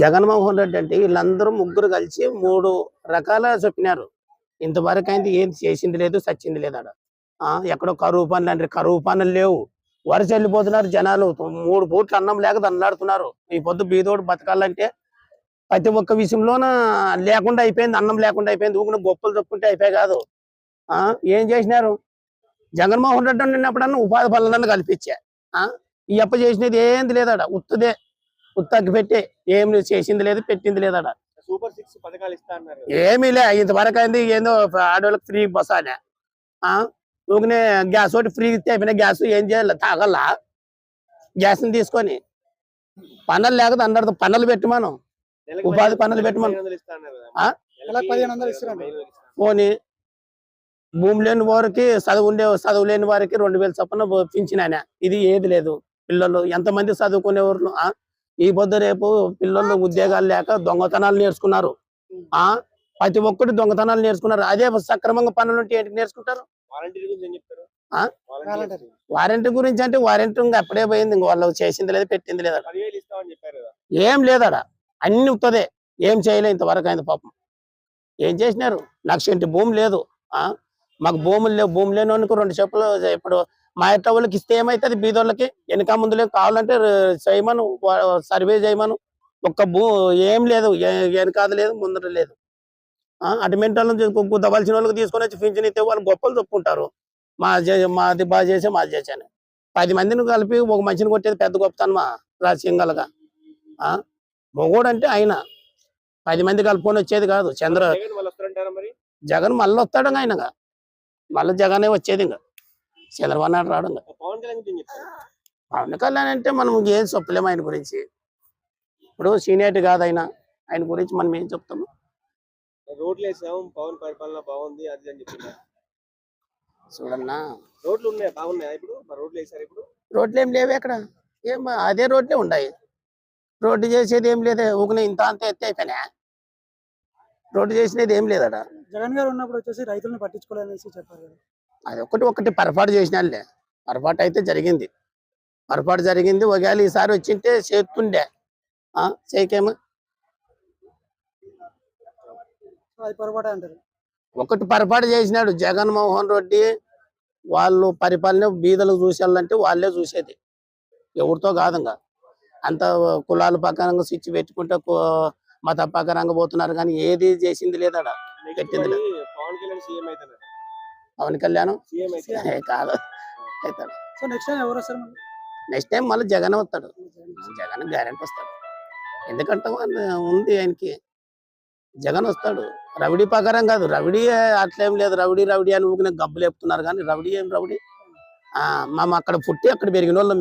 జగన్మోహన్ రెడ్డి అంటే వీళ్ళందరూ ముగ్గురు కలిసి మూడు రకాల చెప్పినారు. ఇంతవరకు అయితే ఏం చేసింది లేదు సచ్చింది లేదు అక్కడ ఆ, ఎక్కడో కరువు పనులు అంటే కరువు పనులు లేవు. వరుస వెళ్ళిపోతున్నారు జనాలు. మూడు పూట్లు అన్నం లేక దండలాడుతున్నారు ఈ పొద్దు బీదోడు బతకాలంటే ప్రతి ఒక్క విషయంలోన లేకుండా అయిపోయింది అన్నం లేకుండా అయిపోయింది. ఊకున గొప్పలు చెప్పుకుంటే అయిపోయి కాదు. ఆ ఏం చేసినారు? జగన్మోహన్ రెడ్డి ఉన్నప్పుడన్నా ఉపాధి పనులన్నీ కల్పించా. ఆ ఈ అప్ప చేసినది ఏంది లేదా ఉత్తదే. ఉత్తకి పెట్టి ఏం చేసింది లేదు పెట్టింది లేదాడ సూపర్ సిక్స్ పథకాలు ఇస్తా అన్నారు కదా. ఏమీ లే ఇంతవరకు అయింది ఏందో ఆడవాళ్ళకి ఫ్రీ బస్ అనే. ఊగినే గ్యాస్ ఒకటి ఫ్రీ ఇస్తే అయిపోయినా గ్యాస్ ఏం చేయాలి? తాగల్లా? గ్యాస్ని తీసుకొని. పనులు లేకపోతే అందరితో పనులు పెట్టి మనం. నెలకు ఉపాధి పనులు పెట్టి మనం- పదిహేను వందలు ఇస్తా అన్నారు కదా. ఆ? నెలకి పదిహేను వందలు ఇస్తున్నారు. పదిహేను వందలు ఇస్తా. పోని భూమి లేని వారికి చదువు ఉండే చదువు లేని వారికి రెండు వేలు చొప్పున పింఛన్ ఇది ఏది లేదు. పిల్లలు ఎంతమంది చదువుకునేవారు ఆ? ఈ పొద్దు రేపు పిల్లలు ఉద్యోగాలు లేక దొంగతనాలు నేర్చుకున్నారు. ఆ? ప్రతి ఒక్కటి దొంగతనాలు నేర్చుకున్నారు. అదే సక్రమంగా పనులు ఉంటే ఏంటి నేర్చుకుంటారు. వారంటీ గురించి అంటే వారంటీ ఇంకా అప్పుడే పోయింది. ఇంక వాళ్ళు చేసింది లేదు పెట్టింది లేదా పదివేలు ఇస్తామని చెప్పారు కదా. ఏం లేదడ అన్ని ఉత్తదే. ఏం చేయలే ఇంతవరకు అయింది పాపం. ఏం చేసినారు? లక్ష ఇంటి భూమి లేదు. ఆ? మాకు భూములు లేవు. భూమి లేని రెండు చెప్పులు ఇప్పుడు మా ఇంట్లో వాళ్ళకి ఇస్తే ఏమైతుంది? బీదోళ్ళకి వెనక ముందు లేదు కావాలంటే చేయమను. సర్వే చేయమను. ఒక్క భూ ఏం లేదు. వెనకాద లేదు ముందర లేదు. ఆ అటు మెంటల్ గుద్దవలసిన వాళ్ళకి తీసుకొని వచ్చి పింఛన్ ఇస్తే వాళ్ళు గొప్పలు చెప్పుకుంటారు. మా మాది బాగా చేసే మాది చేశాను పది మందిని కలిపి ఒక మనిషిని కొట్టేది పెద్ద గొప్పతనమా? ఆ మొగోడు అంటే ఆయన. పది మంది కలుపుకొని వచ్చేది కాదు. చంద్ర జగన్ మళ్ళీ వస్తాడు ఆయనగా. మళ్ళీ జగనే వచ్చేది ఇంకా చంద్రబాబు నాయుడు రావడం. పవన్ కళ్యాణ్ అంటే మనం ఏం చెప్పలేము ఆయన గురించి. ఇప్పుడు సీనియర్టీ కాదు ఆయన. ఆయన గురించి మనం ఏం చెప్తాము? రోడ్లు వేసాం పవన్ పరిపాలన బాగుంది అది అని చెప్తున్నారు చూడన్నా. రోడ్లు ఉన్నాయి? బాగున్నాయి ఇప్పుడు? రోడ్లు వేసారు ఇప్పుడు? రోడ్లు ఏం లేవు అక్కడ ఏం అదే రోడ్లే ఉన్నాయి. రోడ్డు చేసేది ఏం లేదే. ఊకిన ఇంత అంత ఎత్తే అయిపోయినా. రోడ్డు చేసినది ఏం లేదట. జగన్ గారు ఉన్నప్పుడు వచ్చేసి రైతులను పట్టించుకోవాలనేసి చెప్పారు కదా. అది ఒకటి ఒకటి పొరపాటు చేసినాలే పొరపాటు అయితే జరిగింది. పొరపాటు జరిగింది ఒకవేళ ఈసారి వచ్చింటే చేస్తుండే. ఆ చేయకేమో? ఒకటి పొరపాటు చేసినాడు జగన్మోహన్ రెడ్డి. వాళ్ళు పరిపాలన బీదలు చూసేయాలంటే వాళ్ళే చూసేది. ఎవరితో కాదు ఇంకా అంత కులాల పక్కనంగా స్విచ్ పెట్టుకుంటే మత పక్కనంగా పోతున్నారు కానీ ఏది చేసింది లేదడ నెక్స్ట్ పెట్టింది మరి పవన్ కళ్యాణ్? కాదు. అవుతాడు సో నెక్స్ట్ టైం ఎవరు వస్తారు మరి? నెక్స్ట్ టైం మళ్ళీ జగన్ వస్తాడు. జగన్ గ్యారెంటీ వస్తాడు. ఎందుకంటే ఉంది ఆయనకి. జగన్ వస్తాడు. రవిడి ప్రకారం కాదు. రవిడి అట్లేం లేదు. రవిడి రవిడి అని ఊకిన గబ్బులు చెప్తున్నారు కానీ రవిడి ఏం రవిడి? ఆ, మేము అక్కడ పుట్టి అక్కడ పెరిగిన వాళ్ళం.